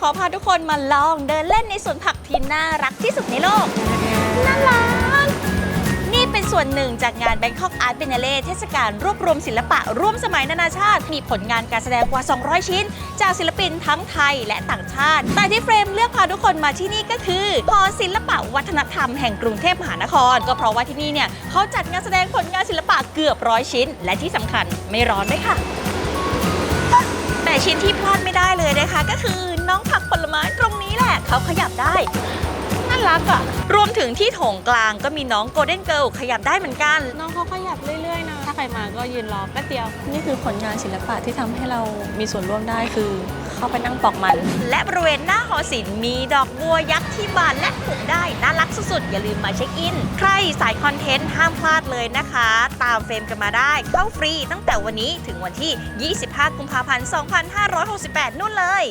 ขอพาทุกคนมาลองเดินเล่นในสวนผักที่น่ารักที่สุดในโลก น่ารัก นี่เป็นส่วนหนึ่งจากงาน Bangkok Art Biennale เทศกาลรวบรวมศิลปะร่วมสมัยนานาชาติ มีผลงานการแสดงกว่า 200 ชิ้น จากศิลปินทั้งไทยและต่างชาติ แต่ที่เฟรมเลือกพาทุกคนมาที่นี่ก็คือหอศิลปะวัฒนธรรมแห่งกรุงเทพมหานคร ก็เพราะว่าที่นี่เนี่ยเขาจัดงานแสดงผลงานศิลปะเกือบร้อยชิ้น และที่สำคัญไม่ร้อนด้วยค่ะ แต่ชิ้นที่พลาดไม่ได้เลยนะคะก็คือ เขาขยับได้น่ารักอะรวมถึงที่โถงกลางก็มีน้องโกลเด้นเกิลขยับได้เหมือนกัน น้องเขาขยับเรื่อยๆนะ ถ้าใครมาก็ยืนรอแป๊บเดียว นี่คือผลงานศิลปะที่ทำให้เรามีส่วนร่วมได้คือเข้าไปนั่งปอกมัน และบริเวณหน้าหอศิลป์มีดอกบัวยักษ์ที่บานและปลูกได้ น่ารักสุดๆ อย่าลืมมาเช็คอิน ใครสายคอนเทนต์ห้ามพลาดเลยนะคะ ตามเฟรมกันมาได้ เข้าฟรีตั้งแต่วันนี้ถึงวันที่ 25 กุมภาพันธ์ 2568 นู่นเลย